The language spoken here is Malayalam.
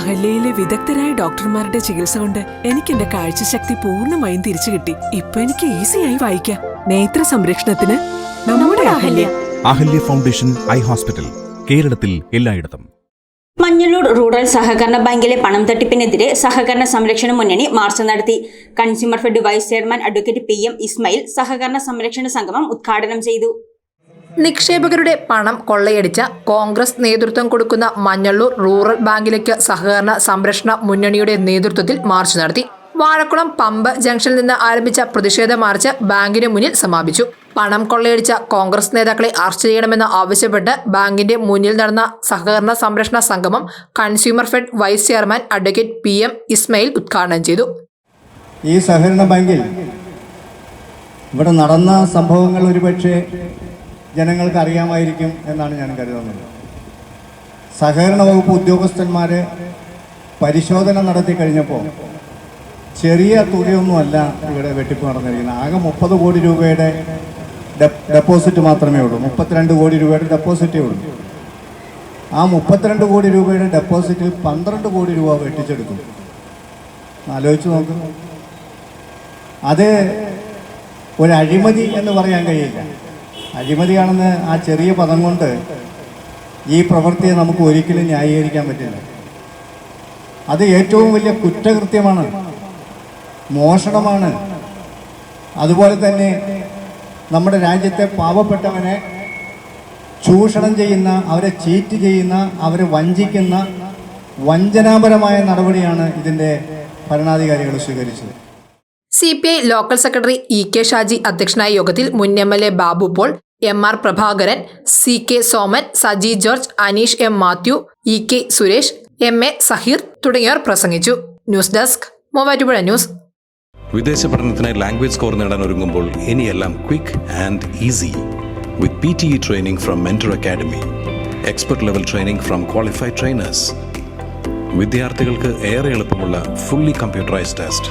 അഹല്യയിലെ വിദഗ്ധരായ ഡോക്ടർമാരുടെ ചികിത്സ കൊണ്ട് എനിക്ക് എന്റെ കാഴ്ചശക്തി പൂർണമായും തിരിച്ചു കിട്ടി. ഇപ്പൊ എനിക്ക് ഈസിയായി വായിക്കാം. നേത്ര സംരക്ഷണത്തിന് നമ്മുടെ Ahalya. Ahalya foundation eye hospital കേരളത്തിൽ എല്ലായിടത്തും. മഞ്ഞളൂർ റൂറൽ സഹകരണ ബാങ്കിലെ പണം തട്ടിപ്പിനെതിരെ സഹകരണ സംരക്ഷണ മുന്നണി മാർച്ച് നടത്തി. Consumer fed vice chairman advocate P M Ismail സഹകരണ സംരക്ഷണ സംഗമം ഉദ്ഘാടനം ചെയ്തു. നിക്ഷേപകരുടെ പണം കൊള്ളയടിച്ച കോൺഗ്രസ് നേതൃത്വം കൊടുക്കുന്ന മഞ്ഞള്ളൂർ റൂറൽ ബാങ്കിലേക്ക് സഹകരണ സംരക്ഷണ മുന്നണിയുടെ നേതൃത്വത്തിൽ മാർച്ച് നടത്തി. വാഴക്കുളം പമ്പ ജംഗ്ഷനിൽ നിന്ന് ആരംഭിച്ച പ്രതിഷേധ മാർച്ച് ബാങ്കിന് മുന്നിൽ സമാപിച്ചു. പണം കൊള്ളയടിച്ച കോൺഗ്രസ് നേതാക്കളെ അറസ്റ്റ് ചെയ്യണമെന്ന് ആവശ്യപ്പെട്ട് ബാങ്കിന്റെ മുന്നിൽ നടന്ന സഹകരണ സംരക്ഷണ സംഗമം consumer fed vice chairman advocate P M Ismail ഉദ്ഘാടനം ചെയ്തു. ഈ സഹകരണ ബാങ്കിൽ ഇവിടെ നടന്ന സംഭവങ്ങൾ ഒരുപക്ഷെ ജനങ്ങൾക്ക് അറിയാമായിരിക്കും എന്നാണ് ഞാൻ കരുതുന്നത്. സഹകരണ വകുപ്പ് ഉദ്യോഗസ്ഥന്മാർ പരിശോധന നടത്തി കഴിഞ്ഞപ്പോൾ ചെറിയ തുകയൊന്നുമല്ല ഇവിടെ വെട്ടിപ്പ് നടന്നിരിക്കുന്നത്. ആകെ മുപ്പത് കോടി രൂപയുടെ ഡെപ്പോസിറ്റ് മാത്രമേ ഉള്ളൂ. മുപ്പത്തിരണ്ട് കോടി രൂപയുടെ ഡെപ്പോസിറ്റേ ഉള്ളൂ. ആ മുപ്പത്തിരണ്ട് കോടി രൂപയുടെ ഡെപ്പോസിറ്റിൽ പന്ത്രണ്ട് കോടി രൂപ വെട്ടിച്ചെടുത്തു. ആലോചിച്ച് നോക്ക്. അത് ഒരു അഴിമതി എന്ന് പറയാൻ കഴിയില്ല. അഴിമതിയാണെന്ന് ആ ചെറിയ പദം കൊണ്ട് ഈ പ്രവൃത്തിയെ നമുക്ക് ഒരിക്കലും ന്യായീകരിക്കാൻ പറ്റില്ല. അത് ഏറ്റവും വലിയ കുറ്റകൃത്യമാണ് മോഷണമാണ്. അതുപോലെ തന്നെ നമ്മുടെ രാജ്യത്തെ പാവപ്പെട്ടവനെ ചൂഷണം ചെയ്യുന്ന അവരെ ചീറ്റ് ചെയ്യുന്ന അവരെ വഞ്ചിക്കുന്ന വഞ്ചനാപരമായ നടപടിയാണ് ഇതിന്റെ ഭരണാധികാരികൾ സ്വീകരിച്ചത്. C P I local secretary E K Shaji അധ്യക്ഷനായ യോഗത്തിൽ മുൻ M L A Babu Paul M R Prabhakaran C K Soman Saji George Aneesh M Mathew E K Suresh M A Saheer തുടങ്ങിയവർ പ്രസംഗിച്ചു. News desk Muvattupuzha news. വിദേശ പഠനത്തിന് ലാംഗ്വേജ് സ്കോർ നേടാൻ ഒരുങ്ങുമ്പോൾ ഇനിയെല്ലാം quick and easy with P T E training from mentor academy expert level training from qualified trainers വിദ്യാർത്ഥികൾക്ക് ഏറെ എളുപ്പമുള്ള ഫുള്ളി കമ്പ്യൂട്ടറൈസ്ഡ് ടെസ്റ്റ്